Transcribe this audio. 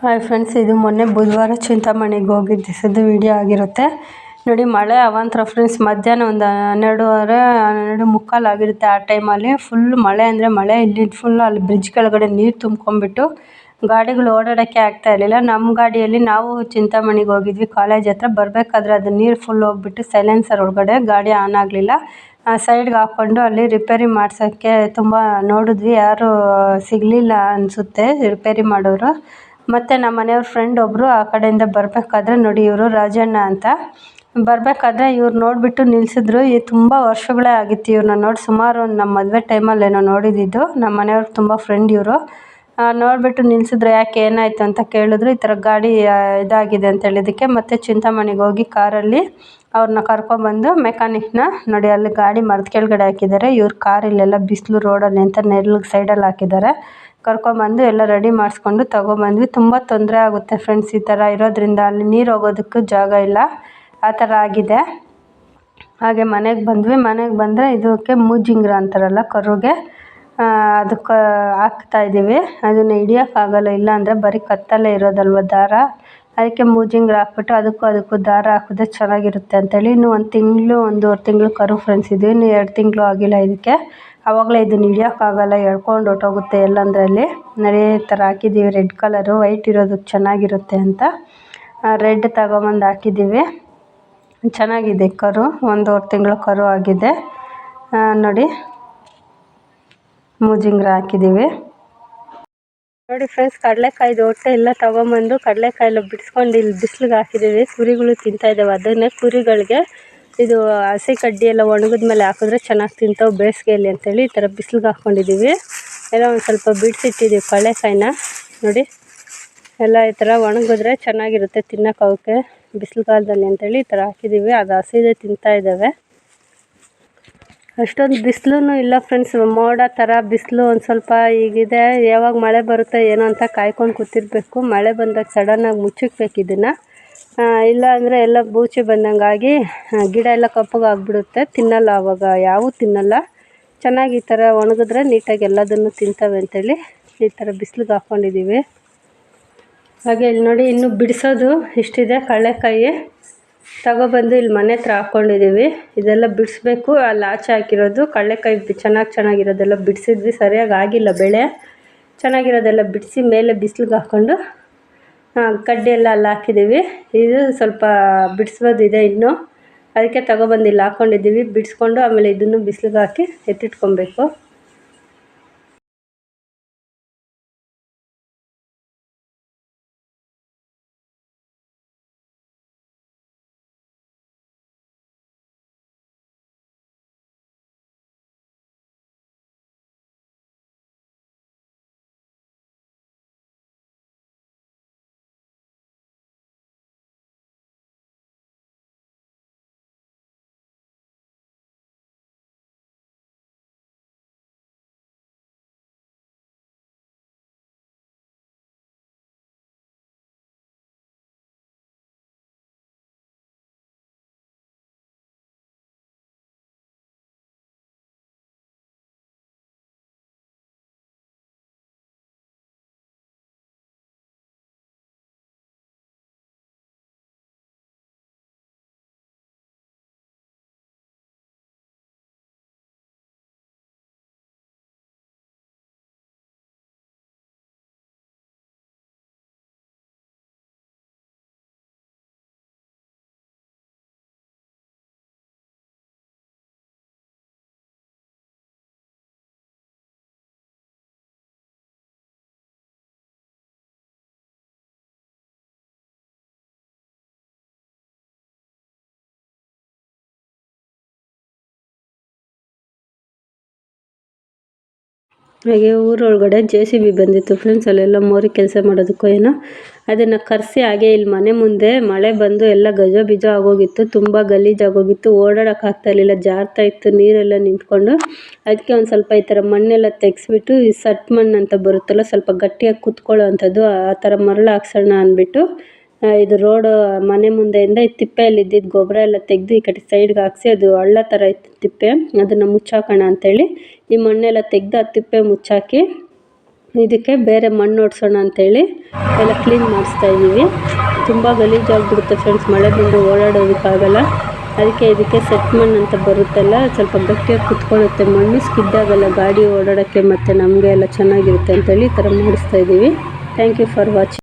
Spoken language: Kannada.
ಹಾಯ್ ಫ್ರೆಂಡ್ಸ್ ಇದು ಮೊನ್ನೆ ಬುಧವಾರ ಚಿಂತಾಮಣಿಗೆ ಹೋಗಿದ್ದ ಸದ್ದು ವಿಡಿಯೋ ಆಗಿರುತ್ತೆ. ನೋಡಿ, ಮಳೆ ಅವಾಂತರ ಫ್ರೆಂಡ್ಸ್ ಮಧ್ಯಾಹ್ನ ಒಂದು ಹನ್ನೆರಡುವರೆ, ಹನ್ನೆರಡು ಮುಕ್ಕಾಲು ಆಗಿರುತ್ತೆ ಆ ಟೈಮಲ್ಲಿ ಫುಲ್ ಮಳೆ ಅಂದರೆ ಮಳೆ, ಇಲ್ಲಿ ಫುಲ್ ಅಲ್ಲಿ ಬ್ರಿಡ್ಜ್ ಕೆಳಗಡೆ ನೀರು ತುಂಬ್ಕೊಂಡ್ಬಿಟ್ಟು ಗಾಡಿಗಳು ಓಡಾಡೋಕ್ಕೆ ಆಗ್ತಾ ಇರಲಿಲ್ಲ. ನಮ್ಮ ಗಾಡಿಯಲ್ಲಿ ನಾವು ಚಿಂತಾಮಣಿಗೆ ಹೋಗಿದ್ವಿ ಕಾಲೇಜ್ ಹತ್ರ. ಬರಬೇಕಾದ್ರೆ ಅದು ನೀರು ಫುಲ್ ಹೋಗ್ಬಿಟ್ಟು ಸೈಲೆನ್ಸರ್ ಒಳಗಡೆ ಗಾಡಿ ಆನ್ ಆಗಲಿಲ್ಲ. ಸೈಡ್ಗೆ ಹಾಕ್ಕೊಂಡು ಅಲ್ಲಿ ರಿಪೇರಿ ಮಾಡ್ಸೋಕ್ಕೆ ತುಂಬ ನೋಡಿದ್ವಿ. ಯಾರೂ ಸಿಗಲಿಲ್ಲ ಅನಿಸುತ್ತೆ ರಿಪೇರಿ ಮಾಡೋರು. ಮತ್ತು ನಮ್ಮ ಮನೆಯವ್ರ ಫ್ರೆಂಡ್ ಒಬ್ಬರು ಆ ಕಡೆಯಿಂದ ಬರಬೇಕಾದ್ರೆ ನೋಡಿ ಇವರು ರಾಜಣ್ಣ ಅಂತ. ಬರಬೇಕಾದ್ರೆ ಇವ್ರು ನೋಡಿಬಿಟ್ಟು ನಿಲ್ಲಿಸಿದ್ರು ಈ ತುಂಬ ವರ್ಷಗಳೇ ಆಗಿತ್ತು ಇವ್ರನ್ನ ನೋಡಿ. ಸುಮಾರು ಒಂದು ನಮ್ಮ ಮದುವೆ ಟೈಮಲ್ಲೇನೋ ನೋಡಿದ್ದಿದ್ದು ನಮ್ಮ ಮನೆಯವ್ರ ತುಂಬ ಫ್ರೆಂಡ್ ಇವರು. ನೋಡಿಬಿಟ್ಟು ನಿಲ್ಲಿಸಿದ್ರು ಯಾಕೆ ಏನಾಯಿತು ಅಂತ ಕೇಳಿದ್ರು. ಈ ಥರ ಗಾಡಿ ಇದಾಗಿದೆ ಅಂತ ಹೇಳಿದ್ದಕ್ಕೆ ಮತ್ತೆ ಚಿಂತಾಮಣಿಗೆ ಹೋಗಿ ಕಾರಲ್ಲಿ ಅವ್ರನ್ನ ಕರ್ಕೊಂಬಂದು ಮೆಕ್ಯಾನಿಕ್ನ ನೋಡಿ ಅಲ್ಲಿ ಗಾಡಿ ಮರದ ಕೆಳಗಡೆ ಹಾಕಿದ್ದಾರೆ. ಇವ್ರ ಕಾರ್ ಇಲ್ಲೆಲ್ಲ ಬಿಸಿಲು ರೋಡಲ್ಲಿ ಅಂತ ನೆರಳಿಗೆ ಸೈಡಲ್ಲಿ ಹಾಕಿದ್ದಾರೆ. ಕರ್ಕೊಂಬಂದು ಎಲ್ಲ ರೆಡಿ ಮಾಡಿಸ್ಕೊಂಡು ತಗೊಬಂದ್ವಿ. ತುಂಬ ತೊಂದರೆ ಆಗುತ್ತೆ ಫ್ರೆಂಡ್ಸ್ ಈ ಥರ ಇರೋದ್ರಿಂದ. ಅಲ್ಲಿ ನೀರು ಹೋಗೋದಕ್ಕೂ ಜಾಗ ಇಲ್ಲ. ಆ ಥರ ಆಗಿದೆ. ಹಾಗೆ ಮನೆಗೆ ಬಂದ್ವಿ. ಮನೆಗೆ ಬಂದರೆ ಇದಕ್ಕೆ ಮೂಜಿಂಗ್ರ ಅಂತಾರಲ್ಲ ಕರುಗೆ. ಅದಕ್ಕೆ ಹಾಕ್ತಾಯಿದ್ದೀವಿ ಅದನ್ನು ಹಿಡಿಯೋಕ್ಕಾಗಲ್ಲ ಇಲ್ಲ ಅಂದರೆ ಬರೀ ಕತ್ತಲ್ಲೇ ಇರೋದಲ್ವ ದಾರ? ಅದಕ್ಕೆ ಮೂಜಿಂಗ್ರ ಹಾಕ್ಬಿಟ್ಟು ಅದಕ್ಕೂ ಅದಕ್ಕೂ ದಾರ ಹಾಕಿದ್ರೆ ಚೆನ್ನಾಗಿರುತ್ತೆ ಅಂತೇಳಿ ಇನ್ನೂ ಒಂದು ತಿಂಗಳು, ಒಂದೂವರೆ ತಿಂಗಳು ಕರು ಫ್ರೆಂಡ್ಸ್ ಇದು ಇನ್ನು ಎರಡು ತಿಂಗಳು ಆಗಿಲ್ಲ ಇದಕ್ಕೆ. ಆವಾಗಲೇ ಇದನ್ನು ಹಿಡಿಯೋಕ್ಕಾಗಲ್ಲ ಎಳ್ಕೊಂಡು ಹೊರ್ಟೋಗುತ್ತೆ. ಎಲ್ಲಂದರಲ್ಲಿ ನಡೆಯೋ ಥರ ಹಾಕಿದ್ದೀವಿ. ರೆಡ್ ಕಲರು ವೈಟ್ ಇರೋದಕ್ಕೆ ಚೆನ್ನಾಗಿರುತ್ತೆ ಅಂತ. ರೆಡ್ ತಗೊಂಬಂದು ಹಾಕಿದ್ದೀವಿ. ಚೆನ್ನಾಗಿದೆ ಕರು, ಒಂದೂವರೆ ತಿಂಗಳು ಕರು ಆಗಿದೆ. ನೋಡಿ, ಮೂಜಿಂಗ್ರ ಹಾಕಿದ್ದೀವಿ. ನೋಡಿ ಫ್ರೆಂಡ್ಸ್ ಕಡಲೆಕಾಯ್ದು ಹೊಟ್ಟೆ ಎಲ್ಲ ತೊಗೊಂಬಂದು ಕಡಲೆಕಾಯಿ ಬಿಡಿಸ್ಕೊಂಡು ಇಲ್ಲಿ ಬಿಸಿಲಿಗೆ ಹಾಕಿದ್ದೀವಿ. ಕುರಿಗಳು ತಿಂತಾ ಇದ್ದಾವೆ ಅದನ್ನೇ ಕುರಿಗಳಿಗೆ ಇದು ಹಸಿ ಕಡ್ಡಿ ಎಲ್ಲ ಒಣಗಿದ ಮೇಲೆ ಹಾಕಿದ್ರೆ ಚೆನ್ನಾಗಿ ತಿಂತಾವೆ ಬೇಸಿಗೆಯಲ್ಲಿ ಅಂತೇಳಿ ಈ ಥರ ಬಿಸಿಲಿಗೆ ಹಾಕ್ಕೊಂಡಿದ್ದೀವಿ. ಎಲ್ಲ ಒಂದು ಸ್ವಲ್ಪ ಬಿಡಿಸಿಟ್ಟಿದ್ದೀವಿ ಕಡಲೆಕಾಯಿನ ನೋಡಿ. ಎಲ್ಲ ಈ ಥರ ಒಣಗಿದ್ರೆ ಚೆನ್ನಾಗಿರುತ್ತೆ ತಿನ್ನೋಕೆ ಅವಕ್ಕೆ ಬಿಸಿಲುಗಾಲದಲ್ಲಿ ಅಂತೇಳಿ ಈ ಥರ ಹಾಕಿದ್ದೀವಿ. ಅದು ಹಸಿದೆ ತಿಂತಾ ಇದ್ದಾವೆ. ಅಷ್ಟೊಂದು ಬಿಸಿಲೂ ಇಲ್ಲ ಫ್ರೆಂಡ್ಸ್. ಮೋಡ ಥರ ಬಿಸಿಲು ಒಂದು ಸ್ವಲ್ಪ ಈಗಿದೆ. ಯಾವಾಗ ಮಳೆ ಬರುತ್ತೆ ಏನೋ ಅಂತ ಕಾಯ್ಕೊಂಡು ಕೂತಿರಬೇಕು. ಮಳೆ ಬಂದಾಗ ಸಡನ್ನಾಗಿ ಮುಚ್ಚಿಕ್ಬೇಕು ಇದನ್ನು. ಇಲ್ಲ ಅಂದರೆ ಎಲ್ಲ ಬೂಚಿ ಬಂದಂಗಾಗಿ ಗಿಡ ಎಲ್ಲ ಕಪ್ಪಗಾಗ್ಬಿಡುತ್ತೆ. ತಿನ್ನಲ್ಲ ಆವಾಗ ಯಾವೂ ತಿನ್ನಲ್ಲ. ಚೆನ್ನಾಗಿ ಈ ಥರ ಒಣಗಿದ್ರೆ ನೀಟಾಗಿ ಎಲ್ಲದನ್ನು ತಿಂತವೆ ಅಂತೇಳಿ ಈ ಥರ ಬಿಸಿಲಿಗೆ ಹಾಕ್ಕೊಂಡಿದ್ದೀವಿ. ಹಾಗೆ ಇಲ್ಲಿ ನೋಡಿ, ಇನ್ನು ಬಿಡಿಸೋದು ಇಷ್ಟಿದೆ, ಕಳ್ಳೆಕಾಯಿ. ತಗೊಬಂದು ಇಲ್ಲಿ ಮನೆ ಹತ್ರ ಹಾಕ್ಕೊಂಡಿದ್ದೀವಿ. ಇದೆಲ್ಲ ಬಿಡಿಸ್ಬೇಕು. ಅಲ್ಲಿ ಆಚೆ ಹಾಕಿರೋದು ಕಳ್ಳೆಕಾಯಿ ಚೆನ್ನಾಗಿ ಚೆನ್ನಾಗಿರೋದೆಲ್ಲ ಬಿಡಿಸಿದ್ವಿ. ಸರಿಯಾಗಿ ಆಗಿಲ್ಲ ಬೆಳೆ. ಚೆನ್ನಾಗಿರೋದೆಲ್ಲ ಬಿಡಿಸಿ ಮೇಲೆ ಬಿಸಿಲಿಗೆ ಹಾಕ್ಕೊಂಡು ಕಡ್ಡಿ ಎಲ್ಲ ಅಲ್ಲಿ ಹಾಕಿದ್ದೀವಿ. ಇದು ಸ್ವಲ್ಪ ಬಿಡಿಸೋದಿದೆ ಇನ್ನೂ. ಅದಕ್ಕೆ ತಗೊಬಂದು ಇಲ್ಲಿ ಹಾಕ್ಕೊಂಡಿದ್ದೀವಿ ಬಿಡಿಸ್ಕೊಂಡು ಆಮೇಲೆ ಇದನ್ನು ಬಿಸಿಲಿಗೆ ಹಾಕಿ ಎತ್ತಿಟ್ಕೊಬೇಕು. ಹಾಗೆ ಊರೊಳಗಡೆ ಜೆ ಸಿ ಬಿ ಬಂದಿತ್ತು ಫ್ರೆಂಡ್ಸ್ ಅಲ್ಲೆಲ್ಲ ಮೋರಿ ಕೆಲಸ ಮಾಡೋದಕ್ಕೋ ಏನೋ. ಅದನ್ನು ಕರೆಸಿ ಹಾಗೆ ಇಲ್ಲಿ ಮನೆ ಮುಂದೆ ಮಳೆ ಬಂದು ಎಲ್ಲ ಗಜ ಬೀಜ ಆಗೋಗಿತ್ತು, ತುಂಬ ಗಲೀಜಾಗೋಗಿತ್ತು ಓಡಾಡೋಕೆ ಆಗ್ತಾ ಇರಲಿಲ್ಲ, ಜಾರ್ತಾ ಇತ್ತು, ನೀರೆಲ್ಲ ನಿಂತ್ಕೊಂಡು. ಅದಕ್ಕೆ ಒಂದು ಸ್ವಲ್ಪ ಈ ಥರ ಮಣ್ಣೆಲ್ಲ ತೆಗೆಸ್ಬಿಟ್ಟು, ಈ ಸಟ್ ಮಣ್ಣು ಅಂತ ಬರುತ್ತಲ್ಲ, ಸ್ವಲ್ಪ ಗಟ್ಟಿಯಾಗಿ ಕೂತ್ಕೊಳ್ಳೋ ಅಂಥದ್ದು ಆ ಥರ ಮರಳು ಹಾಕ್ಸೋಣ ಅಂದ್ಬಿಟ್ಟು ಇದು ರೋಡ್ ಮನೆ ಮುಂದೆಯಿಂದ ಈ ತಿಪ್ಪೆಯಲ್ಲಿ ಇದ್ದಿದ್ದು ಗೊಬ್ಬರ ಎಲ್ಲ ತೆಗೆದು ಈ ಕಡೆ ಸೈಡ್ಗೆ ಹಾಕ್ಸಿ ಅದು ಹಳ್ಳ ಥರ ಇತ್ತು ತಿಪ್ಪೆ. ಅದನ್ನು ಮುಚ್ಚಾಕೋಣ ಅಂತೇಳಿ ಈ ಮಣ್ಣೆಲ್ಲ ತೆಗೆದು ಆ ತಿಪ್ಪೆ ಮುಚ್ಚಾಕಿ ಇದಕ್ಕೆ ಬೇರೆ ಮಣ್ಣು ಹೊಡ್ಸೋಣ ಅಂತೇಳಿ ಎಲ್ಲ ಕ್ಲೀನ್ ಮಾಡಿಸ್ತಾ ಇದ್ದೀವಿ. ತುಂಬ ಗಲೀಜಾಗಿಬಿಡುತ್ತೆ ಫ್ರೆಂಡ್ಸ್ ಮಳೆ ಬಂದು ಓಡಾಡೋದಕ್ಕಾಗಲ್ಲ. ಅದಕ್ಕೆ ಇದಕ್ಕೆ ಸೆಟ್ ಮಣ್ಣು ಅಂತ ಬರುತ್ತಲ್ಲ, ಸ್ವಲ್ಪ ಗಟ್ಟಿಯಾಗಿ ಕುತ್ಕೊಳ್ಳುತ್ತೆ ಮಣ್ಣು ಸ್ಕಿಡ್ ಆಗಲ್ಲ ಗಾಡಿ ಓಡಾಡೋಕ್ಕೆ ಮತ್ತು ನಮಗೆ ಎಲ್ಲ ಚೆನ್ನಾಗಿರುತ್ತೆ ಅಂತೇಳಿ ಈ ಥರ ಮಾಡಿಸ್ತಾ ಇದ್ದೀವಿ. Thank you for watching